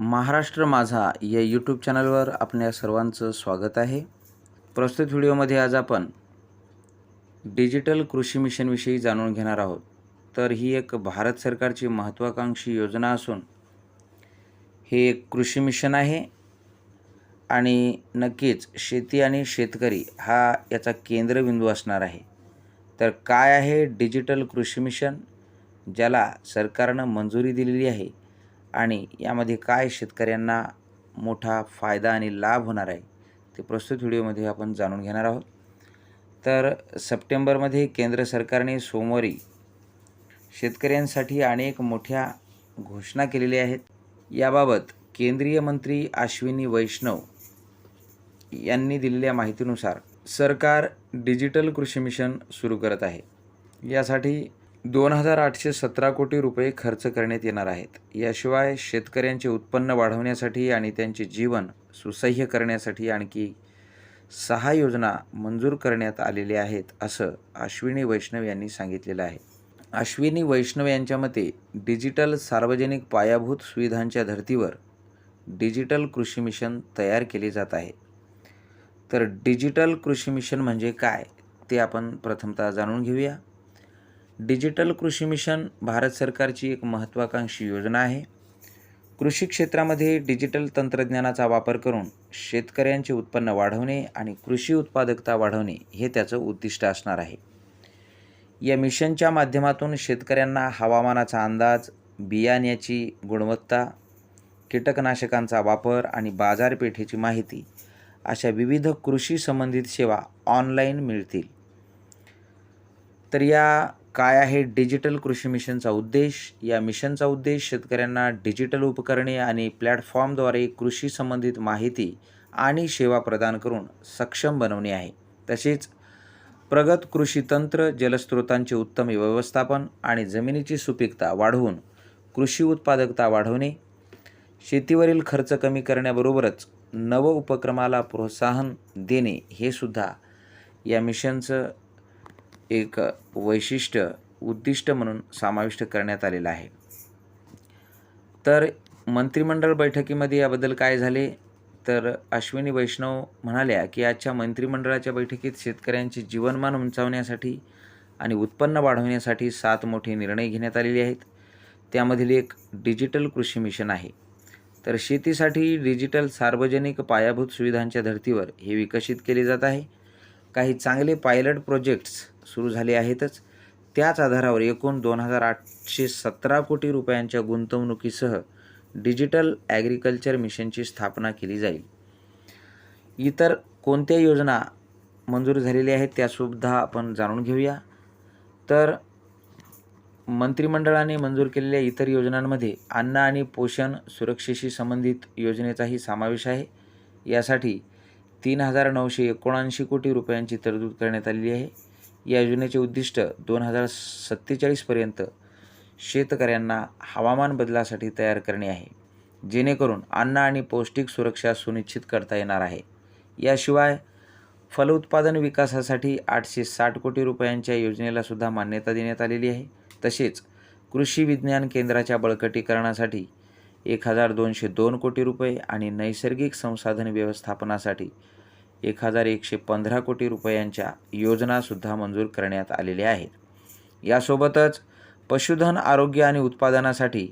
महाराष्ट्र माझा या यूट्यूब चॅनलवर आपल्या सर्वांचं स्वागत आहे. प्रस्तुत व्हिडिओमध्ये आज आपण डिजिटल कृषी मिशनविषयी जाणून घेणार आहोत. तर ही एक भारत सरकारची महत्त्वाकांक्षी योजना असून हे एक कृषी मिशन आहे आणि नक्कीच शेती आणि शेतकरी हा याचा केंद्रबिंदू असणार आहे. तर काय आहे डिजिटल कृषी मिशन ज्याला सरकारनं मंजुरी दिलेली आहे. आणि यामध्ये काय शेतकऱ्यांना मोठा फायदा आणि लाभ होणार आहे ते प्रस्तुत व्हिडिओमध्ये आपण जाणून घेणार आहोत. तर सप्टेंबरमध्ये केंद्र सरकारने सोमवारी शेतकऱ्यांसाठी अनेक मोठ्या घोषणा केलेल्या आहेत. याबाबत केंद्रीय मंत्री अश्विनी वैष्णव यांनी दिलेल्या माहितीनुसार सरकार डिजिटल कृषी मिशन सुरू करत आहे. यासाठी दोन हजार आठशे सतरा कोटी रुपये खर्च करण्यात येणार आहेत. याशिवाय शेतकऱ्यांचे उत्पन्न वाढवण्यासाठी आणि त्यांचे जीवन सुसह्य करण्यासाठी आणखी सहा योजना मंजूर करण्यात आलेल्या आहेत असं अश्विनी वैष्णव यांनी सांगितलेलं आहे. अश्विनी वैष्णव यांच्या मते डिजिटल सार्वजनिक पायाभूत सुविधांच्या धर्तीवर डिजिटल कृषी मिशन तयार केले जात आहे. तर डिजिटल कृषी मिशन म्हणजे काय ते आपण प्रथमतः जाणून घेऊया. डिजिटल कृषी मिशन भारत सरकारची एक महत्त्वाकांक्षी योजना आहे. कृषी क्षेत्रामध्ये डिजिटल तंत्रज्ञानाचा वापर करून शेतकऱ्यांचे उत्पन्न वाढवणे आणि कृषी उत्पादकता वाढवणे हे त्याचं उद्दिष्ट असणार आहे. या मिशनच्या माध्यमातून शेतकऱ्यांना हवामानाचा अंदाज बियाण्याची गुणवत्ता कीटकनाशकांचा वापर आणि बाजारपेठेची माहिती अशा विविध कृषी संबंधित सेवा ऑनलाईन मिळतील. तर या काय आहे डिजिटल कृषी मिशनचा उद्देश? या मिशनचा उद्देश शेतकऱ्यांना डिजिटल उपकरणे आणि प्लॅटफॉर्मद्वारे कृषी संबंधित माहिती आणि सेवा प्रदान करून सक्षम बनवणे आहे. तसेच प्रगत कृषी तंत्र जलस्रोतांचे उत्तम व्यवस्थापन आणि जमिनीची सुपीकता वाढवून कृषी उत्पादकता वाढवणे शेतीवरील खर्च कमी करण्याबरोबरच नव उपक्रमाला प्रोत्साहन देणे हे सुद्धा या मिशनचं एक वैशिष्ट्य उद्दिष्ट म्हणून समाविष्ट करण्यात आलेलं आहे. तर मंत्रिमंडळ बैठकीमध्ये याबद्दल काय झाले? तर अश्विनी वैष्णव म्हणाल्या की आजच्या मंत्रिमंडळाच्या बैठकीत शेतकऱ्यांचे जीवनमान उंचावण्यासाठी आणि उत्पन्न वाढवण्यासाठी सात मोठे निर्णय घेण्यात आलेले आहेत. त्यामधील एक डिजिटल कृषी मिशन आहे. तर शेतीसाठी डिजिटल सार्वजनिक पायाभूत सुविधांच्या धर्तीवर हे विकसित केले जात आहे. काही चांगले पायलट प्रोजेक्ट्स सुरू झाले आहेतच. त्याच आधारावर एकूण दोन हजार आठशे सतरा कोटी रुपयांच्या गुंतवणुकीसह डिजिटल ॲग्रिकल्चर मिशनची स्थापना केली जाईल. इतर कोणत्या योजना मंजूर झालेल्या आहेत त्यासुद्धा आपण जाणून घेऊया. तर मंत्रिमंडळाने मंजूर केलेल्या इतर योजनांमध्ये अन्न आणि पोषण सुरक्षेशी संबंधित योजनेचाही समावेश आहे. यासाठी तीन हजार नऊशे एकोणऐंशी कोटी रुपयांची तरतूद करण्यात आलेली आहे. या योजनेचे उद्दिष्ट दोन हजार सत्तेचाळीसपर्यंत शेतकऱ्यांना हवामान बदलासाठी तयार करणे आहे. जेणेकरून अन्न आणि पौष्टिक सुरक्षा सुनिश्चित करता येणार आहे. याशिवाय फलोत्पादन विकासासाठी आठशे साठ कोटी रुपयांच्या योजनेलासुद्धा मान्यता देण्यात आलेली आहे. तसेच कृषी विज्ञान केंद्राच्या बळकटीकरणासाठी एक हजार दोनशे दोन कोटी रुपये आणि नैसर्गिक संसाधन व्यवस्थापनासाठी एक हजार एकशे पंधरा कोटी रुपयांच्या योजनासुद्धा मंजूर करण्यात आलेल्या आहेत. यासोबतच पशुधन आरोग्य आणि उत्पादनासाठी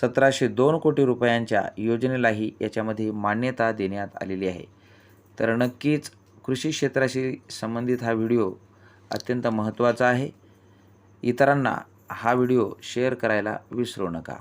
सतराशे दोन कोटी रुपयांच्या योजनेलाही याच्यामध्ये मान्यता देण्यात आलेली आहे. तर नक्कीच कृषी क्षेत्राशी संबंधित हा व्हिडिओ अत्यंत महत्त्वाचा आहे. इतरांना हा व्हिडिओ शेअर करायला विसरू नका.